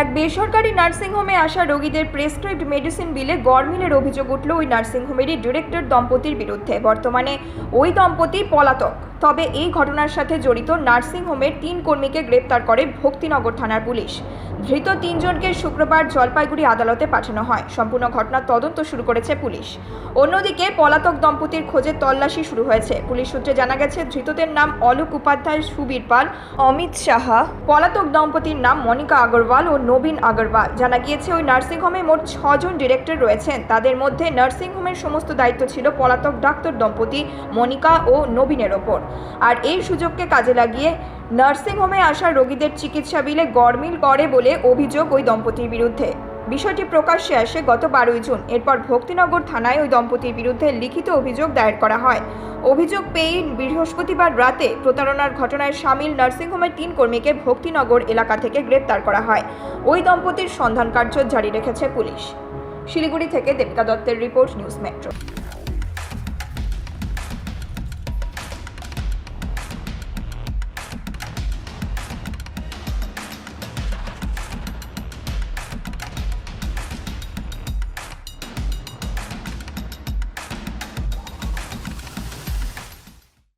এক বেসরকারি নার্সিংহোমে আসা রোগীদের প্রেসক্রাইবড মেডিসিন বিলে গড়মিলের অভিযোগ উঠল ওই নার্সিংহোমেরই ডিরেক্টর দম্পতির বিরুদ্ধে। বর্তমানে ওই দম্পতি পলাতক। তবে এই ঘটনার সাথে জড়িত নার্সিংহোমের তিন কর্মীকে গ্রেপ্তার করে ভক্তিনগর থানার পুলিশ। ধৃত তিনজনকে শুক্রবার জলপাইগুড়ি আদালতে পাঠানো হয়। সম্পূর্ণ ঘটনার তদন্ত শুরু করেছে পুলিশ। অন্যদিকে পলাতক দম্পতির খোঁজে তল্লাশি শুরু হয়েছে। পুলিশ সূত্রে জানা গেছে, ধৃতদের নাম অলোক উপাধ্যায়, সুবীর পাল, অমিত সাহা। পলাতক দম্পতির নাম মনিকা আগরওয়াল ও নবীন আগরওয়াল। জানা গিয়েছে, ওই নার্সিংহোমে মোট ছজন ডিরেক্টর রয়েছেন। তাদের মধ্যে নার্সিংহোমের সমস্ত দায়িত্ব ছিল পলাতক ডাক্তার দম্পতি মনিকা ও নবীনের ওপর। আর এই সুযোগকে কাজে লাগিয়ে নার্সিংহোমে আসা রোগীদের চিকিৎসা বিলে গড়মিল করে বলে অভিযোগ ওই দম্পতির বিরুদ্ধে। বিষয়টি প্রকাশ্যে আসে গত বারোই জুন। এরপর ভক্তিনগর থানায় ওই দম্পতির বিরুদ্ধে লিখিত অভিযোগ দায়ের করা হয়। অভিযোগ পেয়ে বৃহস্পতিবার রাতে প্রতারণার ঘটনায় সামিল নার্সিংহোমের তিন কর্মীকে ভক্তিনগর এলাকা থেকে গ্রেপ্তার করা হয়। ওই দম্পতির সন্ধান কার্য জারি রেখেছে পুলিশ। শিলিগুড়ি থেকে দেবিকা দত্তের রিপোর্ট, নিউজ মেট্রো।